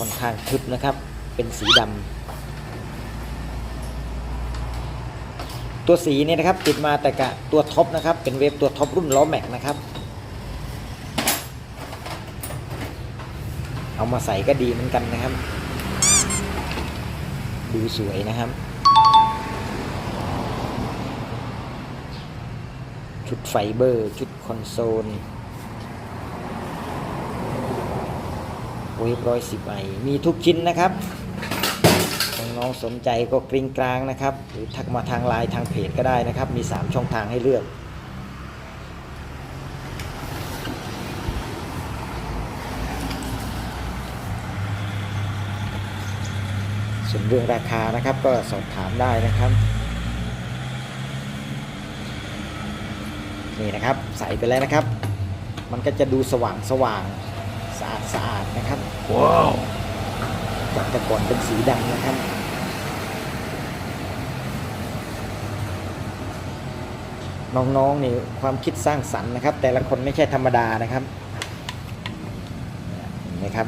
ค่อนข้างทึบนะครับ เป็นสีดำตัวสีเนี่ยนะครับ ติดมาแต่กะตัวท็อปนะครับ เป็นเวฟตัวท็อปรุ่นล้อแม็กนะครับ เอามาใส่ก็ดีเหมือนกันนะครับ ดูสวยนะครับชุดไฟเบอร์ ชุดคอนโซล เวฟร้อยสิบไอมีทุกชิ้นนะครับน้องๆสนใจก็กริ้งกลางนะครับ หรือทักมาทางไลน์ทางเพจก็ได้นะครับ มี 3 ช่องทางให้เลือก ส่วนเรื่องราคานะครับก็สอบถามได้นะครับนี่นะครับใส่ไปแล้วนะครับ มันก็จะดูสว่างสว่าง สะอาดสะอาดนะครับว้าวจากแต่ก่อนเป็นสีดำนะครับน้องๆนี่ความคิดสร้างสรรค์นะครับ แต่ละคนไม่ใช่ธรรมดานะครับเห็นไหมครับ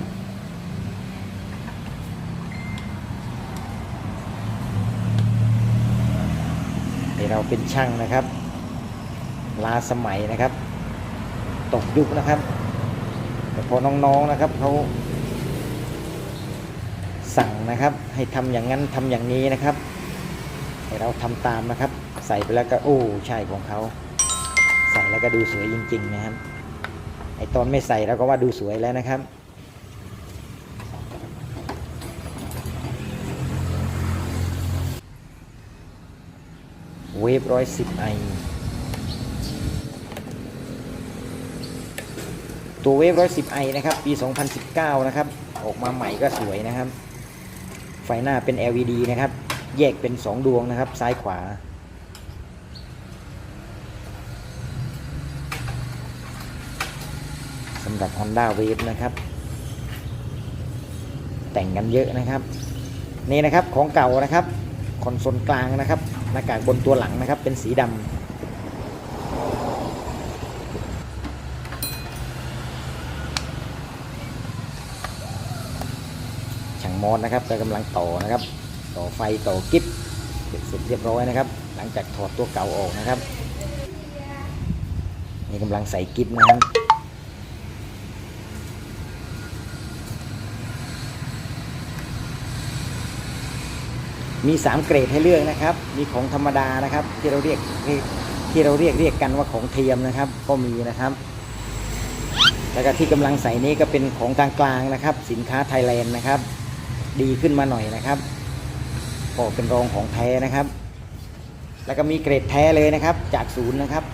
นี่เราเป็นช่างนะครับลาสมัยนะครับ ตกยุคนะครับ แต่พอน้องๆนะครับเขาสั่งนะครับ ให้ทำอย่างนั้นทำอย่างนี้นะครับให้เราทำตามนะครับ ใส่ไปแล้วก็โอ้ใช่ของเขาใส่แล้วก็ดูสวยจริง ๆ นะครับไอตอนไม่ใส่เราก็ว่าดูสวยแล้วนะครับเวฟร้อยสิบไอ ตัวเวฟร้อยสิบไอนะครับ ปี 2019 นะครับ ออกมาใหม่ก็สวยนะครับ ไฟหน้าเป็น LED นะครับ แยกเป็น 2 ดวงนะครับ ซ้ายขวา สำหรับ Honda Wave นะครับ แต่งกันเยอะนะครับ นี่นะครับของเก่านะครับ คอนโซลกลางนะครับ หน้ากากบนตัวหลังนะครับ เป็นสีดำ ช่าง มอสนะครับก็กำลังต่อนะครับ ต่อไฟต่อกิ๊บเสร็จเรียบร้อยนะครับ หลังจากถอดตัวเก่าออกนะครับนี่กำลังใส่กิ๊บนะครับมี 3 เกรดให้เลือกนะครับ มีของธรรมดานะครับ ที่เราเรียกที่เราเรียกเรียกกันว่าของเทียมนะครับ ก็มีนะครับแล้วก็ที่กำลังใส่นี้ก็เป็นของกลางๆนะครับ สินค้าไทยแลนด์นะครับ ดีขึ้นมาหน่อยนะครับก็เป็นรองของแท้นะครับ แล้วก็มีเกรดแท้เลยนะครับ จากศูนย์นะครับ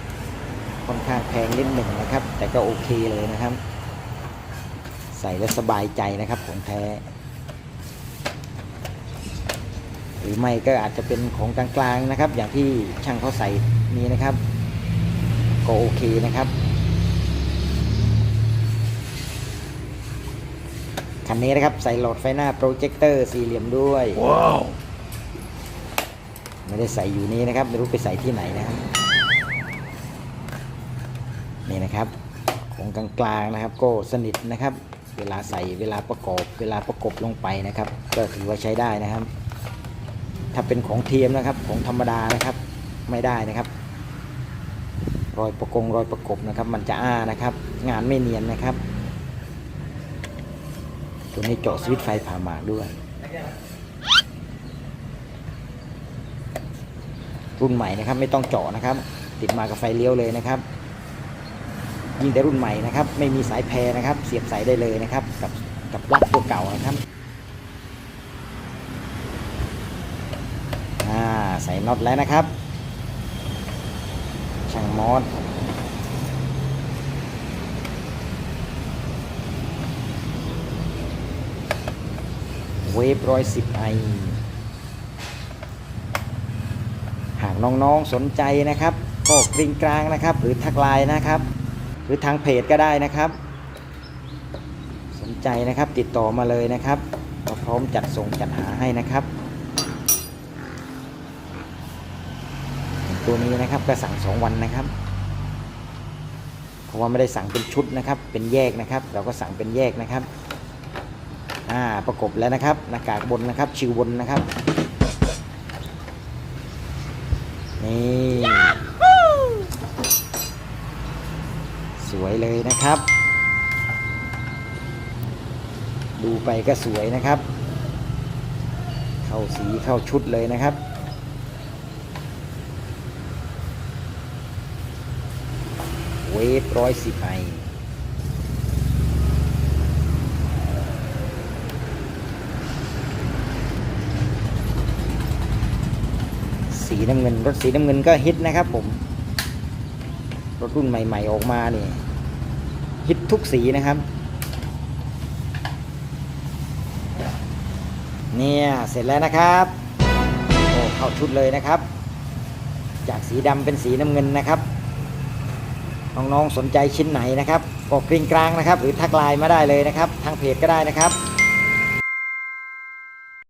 ค่อนข้างแพงนิดหนึ่งนะครับ แต่ก็โอเคเลยนะครับ ใส่แล้วสบายใจนะครับของแท้ หรือไม่ก็อาจจะเป็นของกลางๆนะครับ อย่างที่ช่างเขาใส่นี้นะครับ ก็โอเคนะครับ คันนี้นะครับ ใส่หลอดไฟหน้าโปรเจคเตอร์สี่เหลี่ยมด้วยว้าวไม่ได้ใส่อยู่นี้นะครับ ไม่รู้ไปใส่ที่ไหนนะครับ นี่นะครับ ของกลางๆนะครับ ก็สนิทนะครับ เวลาใส่เวลาประกอบ เวลาประกบลงไปนะครับ ก็ถือว่าใช้ได้นะครับ ถ้าเป็นของเทียมนะครับ ของธรรมดานะครับ ไม่ได้นะครับ รอยประกงรอยประกบนะครับ มันจะอ้านะครับ งานไม่เนียนนะครับ ตัวนี้เจาะสวิตไฟผ่าหมากด้วย รุ่นใหม่นะครับ ไม่ต้องเจาะนะครับ ติดมากับไฟเลี้ยวเลยนะครับ ยิ่งแต่รุ่นใหม่นะครับ ไม่มีสายแพรนะครับ เสียบสายได้เลยนะครับ กับกับปลั๊กตัวเก่านะครับใส่น็อตแล้วนะครับช่างมอส เวฟร้อยสิบไอหากน้องๆสนใจนะครับ ก็กริงกลางนะครับ หรือทักไลน์นะครับ หรือทางเพจก็ได้นะครับ สนใจนะครับติดต่อมาเลยนะครับเราพร้อมจัดส่งจัดหาให้นะครับ ตัวนี้นะครับก็สั่ง2วันนะครับเพราะว่าไม่ได้สั่งเป็นชุดนะครับ เป็นแยกนะครับ เราก็สั่งเป็นแยกนะครับ อ่าประกบแล้วนะครับหน้ากากบนนะครับ ชิวบนนะครับนี่สวยเลยนะครับ ดูไปก็สวยนะครับ เข้าสีเข้าชุดเลยนะครับเวฟร้อยสิบไอสี น้ำเงิน รถสีน้ำเงินก็ฮิตนะครับ ผม รถรุ่นใหม่ ๆ ออกมาเนี่ยฮิตทุกสีนะครับ เนี่ยเสร็จแล้วนะครับโอ้เข้าชุดเลยนะครับ จากสีดำเป็นสีน้ำเงินนะครับน้องๆสนใจชิ้นไหนนะครับก็กริ้งกลางนะครับ หรือทักไลน์มาได้เลยนะครับ ทางเพจก็ได้นะครับ